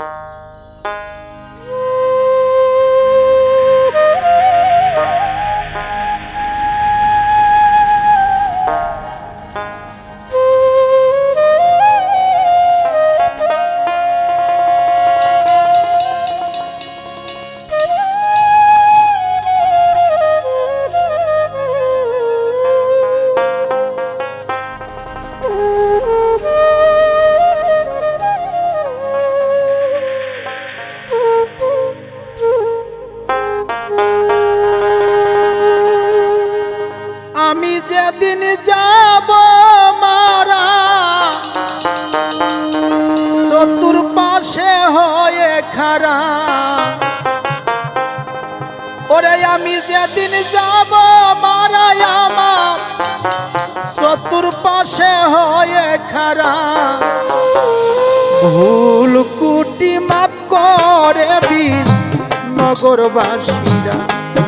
আমি হয়ে খারা। ওরে আমি যেদিন যাব মারা আমার চতুর্পাশে হয়ে খারা। ভুল কুটি মাপ করে দিস নগরবাসীরা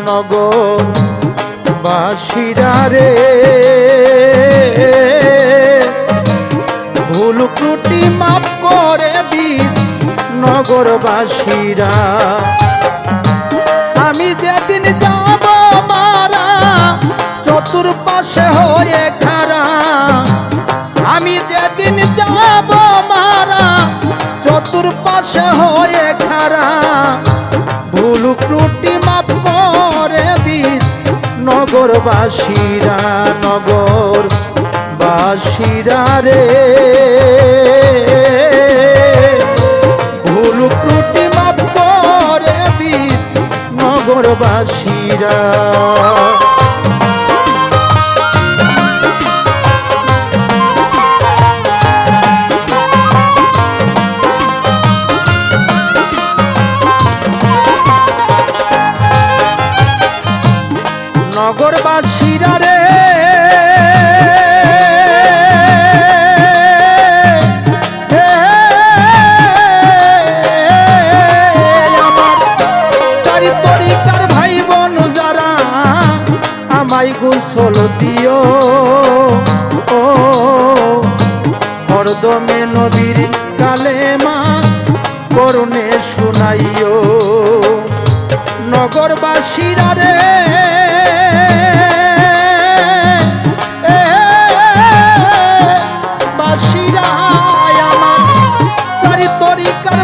নগর বাসিরা রে। ভুল ত্রুটি মাপ করে নগরবাসীরা, আমি যেদিন যাব মারা, চতুর্পাশে হয়ে খারা। আমি যেদিন যাব মারা, চতুর্পাশে হয়ে খারা। ভুল ত্রুটি মাপ করে দিস নগরবাসীরা নগর বাসীরা রে। নগরবাসীরা নগরবাসীরা গোসল দিও। ও, হরদমে নবীর কালেমা করুণে শুনাইও। নগরবাসীরা রে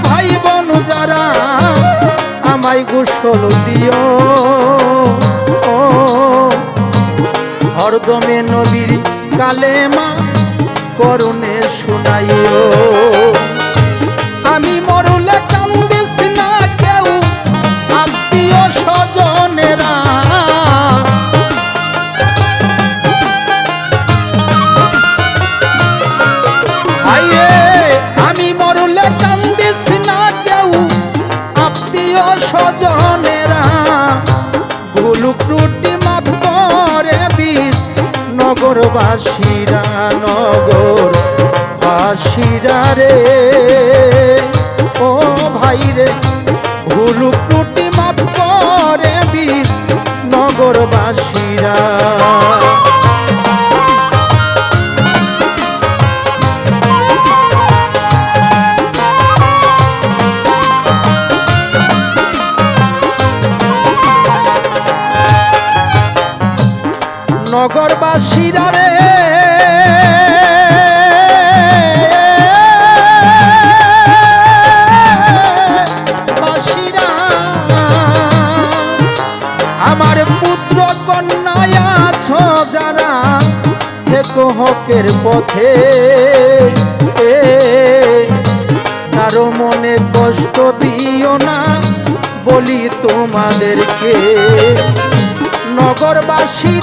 ভাই বোন যারা, আমায় গোসল দিও। হরদমে নবীর কালেমা করুণে শুনাইও। আমি মরলে নগরবাসীরা নগর বাসিরা রে। ও ভাই রে ভুলু নগরবাসীরা রে। আমার পুত্র কন্যায় আছো যারা, থেকো হকের পথে। কারও মনে কষ্ট দিও না, বলি তোমাদেরকে। নগরবাসীরা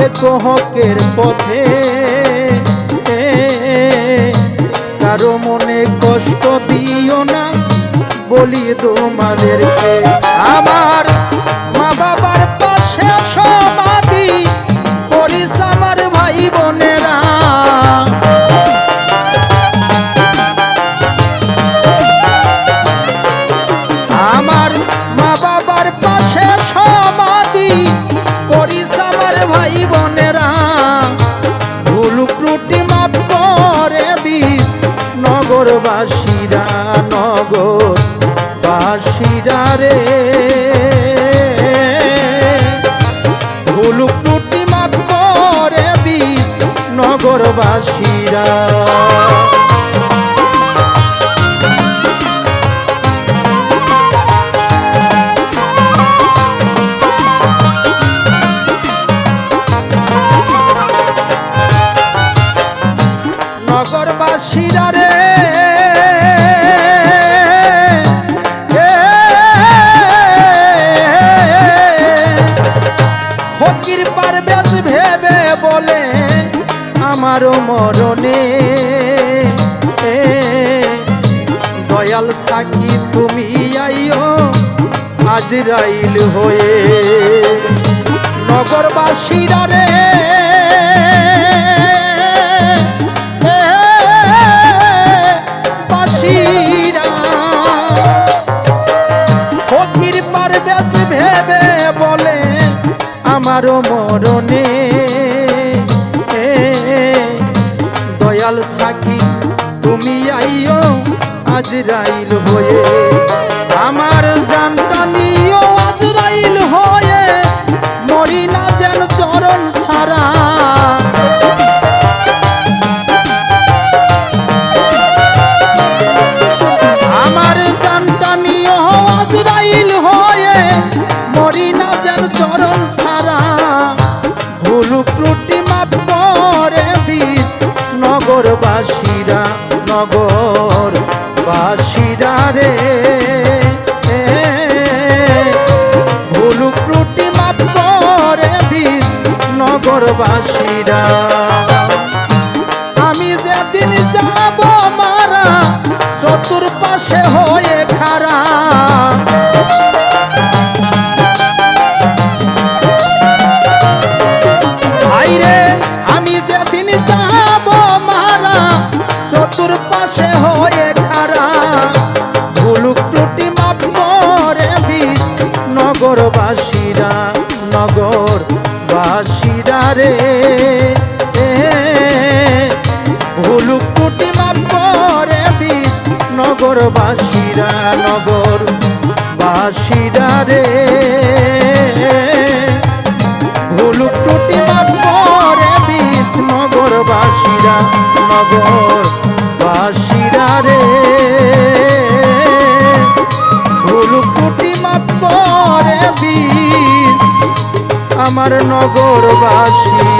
থেকো হকের পথে। কারও মনে কষ্ট দিও না বলি তোমাদেরকে আমার নগরবাসীরা। আমারও মরণে। দয়াল সাকি তুমি আইও আজরাইল হয়ে। নগরবাসীরা রে দয়াল সাকি তুমি আইও আজরাইল হয়ে নগরবাসীরা নগর বাসীরা রে ভুল ত্রুটি মাত করে দিস নগরবাসীরা। আমি যেদিন যাব মারা, চতুর্পাশে হয়ে চতুর্পাশে হয়ে খারা ভুলুক ত্রুটি মাপ করে দিস নগরবাসীরা নগর বাসীরা রে ভুলুক ত্রুটি মাপ করে দিস নগরবাসীরা নগর বাসীরা রে। ভুলুক মাপ দিস নগরবাসীরা, নগর আমার নগরবাসীরা।